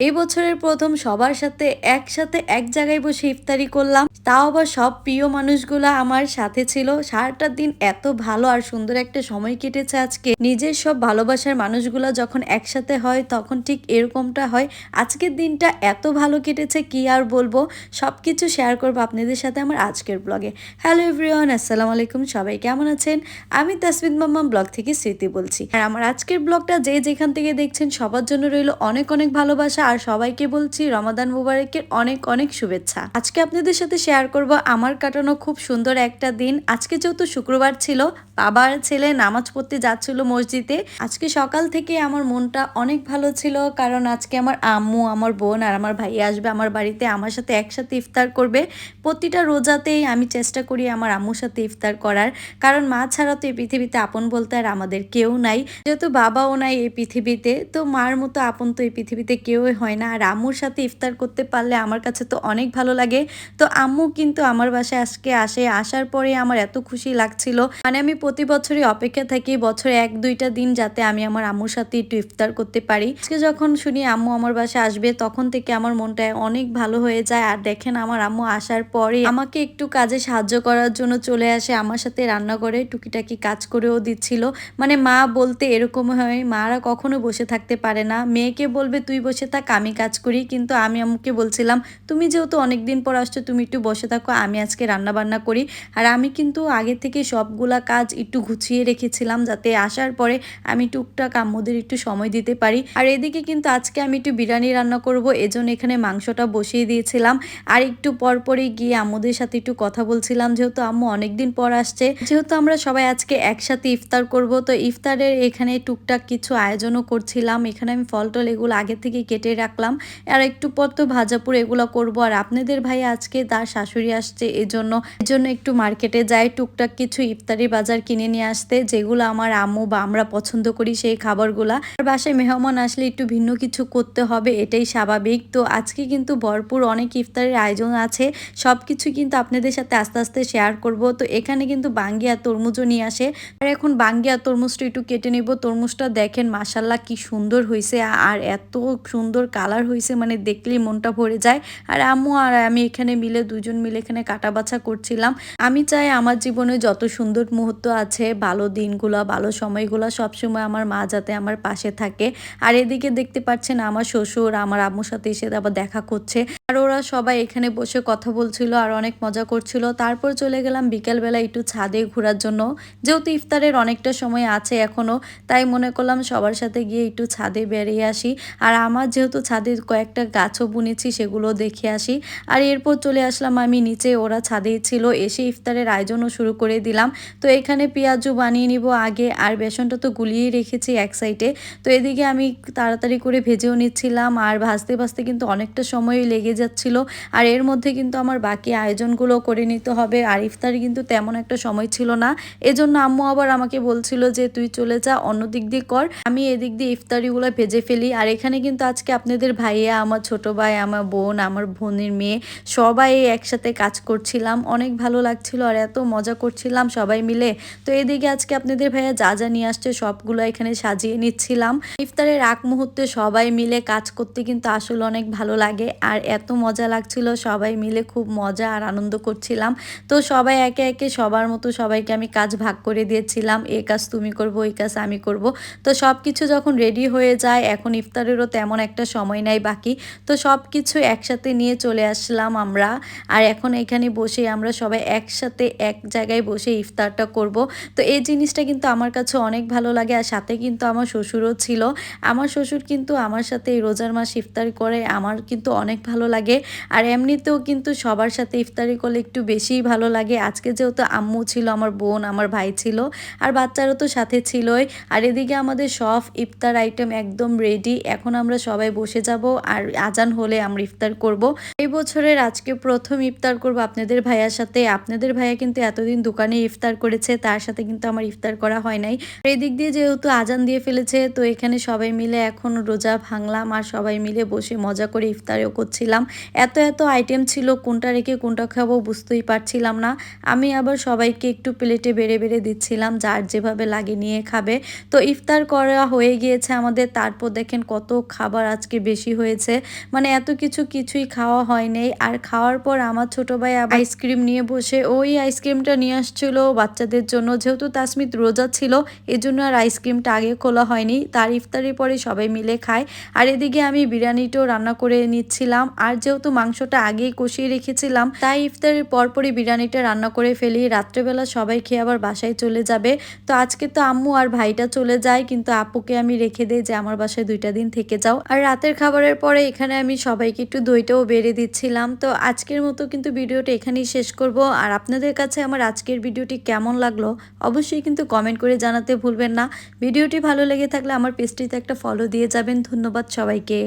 এই বছরের প্রথম সবার সাথে একসাথে এক জায়গায় বসে ইফতারি করলাম। তাও আবার সব প্রিয় মানুষগুলা আমার সাথে ছিল। সারাটা দিন এত ভালো আর সুন্দর একটা সময় কেটেছে আজকে। নিজের সব ভালোবাসার মানুষগুলা যখন একসাথে হয়, তখন ঠিক এরকমটা হয়। আজকের দিনটা এত ভালো কেটেছে, কি আর বলব? সব কিছু শেয়ার করব আপনাদের সাথে আমার আজকের ব্লগে। হ্যালো এভরিওয়ান, আসসালামু আলাইকুম। সবাই কেমন আছেন? আমি তাসমিদ মাম্মা ব্লগ থেকে স্মৃতি বলছি। আর আমার আজকের ব্লগটা যে যেখান থেকে দেখছেন, সবার জন্য রইল অনেক অনেক ভালোবাসা। আর সবাইকে বলছি রমাদান মুবারকের অনেক অনেক শুভেচ্ছা। আজকে আপনাদের সাথে শেয়ার করব আমার কাটানো খুব সুন্দর একটা দিন। আজকে যেহেতু শুক্রবার ছিল, বাবার ছেলে নামাজ পড়তে যাচ্ছিল মসজিদে। আজকে সকাল থেকে আমার মনটা অনেক ভালো ছিল, কারণ আজকে আমার আম্মু, আমার বোন আর আমার ভাই আসবে আমার বাড়িতে, আমার সাথে একসাথে ইফতার করবে। প্রতিটা রোজাতেই আমি চেষ্টা করি আমার আম্মুর সাথে ইফতার করার, কারণ মা ছাড়া তো এই পৃথিবীতে আপন বলতে আর আমাদের কেউ নাই। যেহেতু বাবাও নাই এই পৃথিবীতে, তো মার মতো আপন তো এই পৃথিবীতে কেউই হয় না। আর আম্মুর সাথে ইফতার করতে পারলে আমার কাছে তো অনেক ভালো লাগে। তো আম্মু কিন্তু আমার বাসায় আজকে আসে। আসার পরে আমার এত খুশি লাগছিল। মানে আমি প্রতি বছরই অপেক্ষা থাকি বছরে এক, দুইটা দিন যাতে আমি আমার আম্মুর সাথে একটু ইফতার করতে পারি। আজকে যখন শুনি আম্মু আমার বাসায় আসবে, তখন থেকে আমার মনটা অনেক ভালো হয়ে যায়। আর দেখেন আমার আম্মু আসার পরে আমাকে একটু কাজে সাহায্য করার জন্য চলে আসে। আমার সাথে রান্না করে টুকিটাকি কাজ করেও দিচ্ছিল। মানে মা বলতে এরকম হয়, মারা কখনো বসে থাকতে পারে না। মেয়েকে বলবে, তুই বসে থাক আমি কাজ করি। কিন্তু আমি আম্মুকে বলছিলাম, তুমি যেহেতু অনেকদিন পর আসছো, তুমি একটু বসে থাকো, আমি আজকে রান্না বান্না করি। আর আমি কিন্তু আগে থেকে সবগুলা কাজ একটু গুছিয়ে রেখেছিলাম, যাতে আসার পরে আমি টুকটাক আম্মুদের একটু সময় দিতে পারি। আর এদিকে কিন্তু আজকে আমি একটু বিরিয়ানি রান্না করব, এজন্য এখানে মাংসটা বসিয়ে দিয়েছিলাম। আর একটু পরপরই গিয়ে আম্মুদের সাথে একটু কথা বলছিলাম, যেহেতু আম্মু অনেকদিন পর আসছে। যেহেতু আমরা সবাই আজকে একসাথে ইফতার করব, তো ইফতারের এখানে টুকটাক কিছু আয়োজনও করছিলাম। এখানে আমি ফল টল এগুলো আগে থেকে কেটে রাখলাম। আর একটু পর তো ভাজাপুর এগুলো করব। আর আপনাদের ভাই আজকে তার শাশুড়ি আসছে এজন্য এজন্য একটু মার্কেটে যাই, টুকটাক কিছু ইফতারি বাজার কিনে নিয়ে আসতে, যেগুলো আমার আম্মু বা আমরা পছন্দ করি সেই খাবারগুলা। আর বাসায় মেহমান আসলে একটু ভিন্ন কিছু করতে হবে, এটাই স্বাভাবিক। তো আজকে কিন্তু ভরপুর অনেক ইফতারের আয়োজন আছে সব কিছু কিন্তু আপনাদের সাথে আস্তে আস্তে শেয়ার করব। তো এখানে কিন্তু বাঙ্গিয়া তরমুজও নিয়ে আসে। আর এখন বাঙ্গিয়া তরমুজটা একটু কেটে নেব। তরমুজটা দেখেন মাসাল্লাহ কি সুন্দর হয়েছে আর এত সুন্দর কালার হয়েছে মানে দেখলেই মনটা ভরে যায়। আর আম্মু আর আমি এখানে মিলে দুজন মিলে এখানে কাটা বাছা করছিলাম। আমি চাই আমার জীবনে যত সুন্দর মুহূর্ত আছে, ভালো দিনগুলো, ভালো সময়গুলো, সবসময় আমার মা যাতে আমার পাশে থাকে। আর এদিকে দেখতে পাচ্ছেন আমার শ্বশুর, আমার আম্মুর সাথে এসে আবার দেখা করছে। আর ওরা সবাই এখানে বসে কথা বলছিল আর অনেক মজা করছিল। তারপর চলে গেলাম বিকেলবেলা একটু ছাদে ঘোরার জন্য। যেহেতু ইফতারের অনেকটা সময় আছে এখনও তাই মনে করলাম সবার সাথে গিয়ে একটু ছাদে বেরিয়ে আসি। আর আমার যেহেতু ছাদে কয়েকটা গাছও বুনেছি, সেগুলো দেখে আসি। আর এরপর চলে আসলাম আমি নিচে, ওরা ছাদেই ছিল। এসে ইফতারের আয়োজনও শুরু করে দিলাম। তো এখানে পেঁয়াজও বানিয়ে নিব আগে, আর বেসনটা তো গুলিয়েই রেখেছি এক সাইডে। তো এদিকে আমি তাড়াতাড়ি করে ভেজেও নিচ্ছিলাম, আর ভাজতে ভাজতে কিন্তু অনেকটা সময় লেগে যাচ্ছিল। আর এর মধ্যে কিন্তু আমার বাকি আয়োজনগুলো করে নিতে হবে। আর ইফতারি কিন্তু তেমন একটা সময় ছিল না। এজন্য আম্মু আবার আমাকে বলছিল যে, তুই চলে যা, অন্য দিক দিয়ে কর। আমি এদিক দিয়ে ইফতারিগুলো ভেজে ফেলি। আর এখানে কিন্তু আজকে আপনাদের ভাইয়া, আমার ছোট ভাই, আমার বোন, আমার বোনের মেয়ে, সবাই একসাথে কাজ করছিলাম। অনেক ভালো লাগছিল আর এত মজা করছিলাম সবাই মিলে। তো এদিকে আজকে আপনাদের ভাইয়া যা যা নিয়ে আসছে সবগুলো এখানে সাজিয়ে নিচ্ছিলাম। ইফতারের আগ মুহূর্তে সবাই মিলে কাজ করতে কিন্তু আসলে অনেক ভালো লাগে আর এত মজা লাগছিল সবাই মিলে খুব মজা আর আনন্দ করছিলাম। তো সবাই একে একে সবার মতো সবাইকে আমি কাজ ভাগ করে দিয়েছিলাম। এ কাজ তুমি করব এই কাজ আমি করব। তো সব কিছু যখন রেডি হয়ে যায়, এখন ইফতারেরও তেমন একটা সময় নাই বাকি। তো সব কিছু একসাথে নিয়ে চলে আসলাম আমরা। আর এখন এখানে বসে আমরা সবাই একসাথে এক জায়গায় বসে ইফতারটা করব। তো এই জিনিসটা কিন্তু আমার কাছে অনেক ভালো লাগে আর সাথে কিন্তু আমার শ্বশুরও ছিল। আমার শ্বশুর কিন্তু আমার সাথে এই রোজার মাস ইফতারি করে, আমার কিন্তু অনেক ভালো লাগে। আর এমনিতেও কিন্তু সবার সাথে ইফতারি করলে একটু বেশিই ভালো লাগে। আজকে যেহেতু আম্মু ছিল, আমার বোন, আমার ভাই ছিল, আর বাচ্চারও তো সাথে ছিলই। আর এদিকে আমাদের সব ইফতার আইটেম একদম রেডি এখন আমরা সবাই বসে যাব আর আজান হলে আমরা ইফতার করব। এই বছরের আজকে প্রথম ইফতার করব আপনাদের ভাইয়ার সাথে। আপনাদের ভাইয়া কিন্তু এতদিন দোকানে ইফতার করেছে, তার সাথে কিন্তু আমার ইফতার করা হয় নাই। এই দিক দিয়ে যেহেতু আজান দিয়ে ফেলেছে, তো এখানে সবাই মিলে এখন রোজা ভাঙলাম আর সবাই মিলে বসে মজা করে ইফতারও করছিলাম। এত এত আইটেম ছিল, কোনটা রেখে কোনটা খাব বুঝতেই পারছিলাম না। আমি আবার সবাইকে একটু প্লেটে বেড়ে বেড়ে দিচ্ছিলাম, যার যেভাবে লাগে নিয়ে খাবে। তো ইফতার করা হয়ে গিয়েছে আমাদের, তারপর দেখেন কত খাবার আজকে আজকে বেশি হয়েছে। মানে এত কিছু কিছুই খাওয়া হয়নি। আর খাওয়ার পর আমার ছোট ভাই আইসক্রিম নিয়ে বসে ওই আইসক্রিমটা নিয়ে আসছিল বাচ্চাদের জন্য। যেহেতু তাসমিত রোজা ছিল এই জন্য আর আইসক্রিমটা আগে খোলা হয়নি। তার ইফতারির পরে সবাই মিলে খায়। আর এদিকে আমি বিরিয়ানিটাও রান্না করে নিচ্ছিলাম। আর যেহেতু মাংসটা আগেই কষিয়ে রেখেছিলাম, তাই ইফতারের পরপরই বিরিয়ানিটা রান্না করে ফেলি। রাত্রেবেলা সবাই খেয়ে আবার বাসায় চলে যাবে। তো আজকে তো আম্মু আর ভাইটা চলে যায়, কিন্তু আপুকে আমি রেখে দেই যে আমার বাসায় দুইটা দিন থেকে যাও। আর রাতের খাবারের পরে এখানে আমি সবাইকে একটু দইটাও বেড়ে দিচ্ছিলাম। তো আজকের মতো কিন্তু ভিডিওটা এখানেই শেষ করব। আর আপনাদের কাছে আমার আজকের ভিডিওটি কেমন লাগল অবশ্যই কিন্তু কমেন্ট করে জানাতে ভুলবেন না। ভিডিওটি ভালো লেগে থাকলে আমার পেজটিতে একটা ফলো দিয়ে যাবেন। ধন্যবাদ সবাইকে।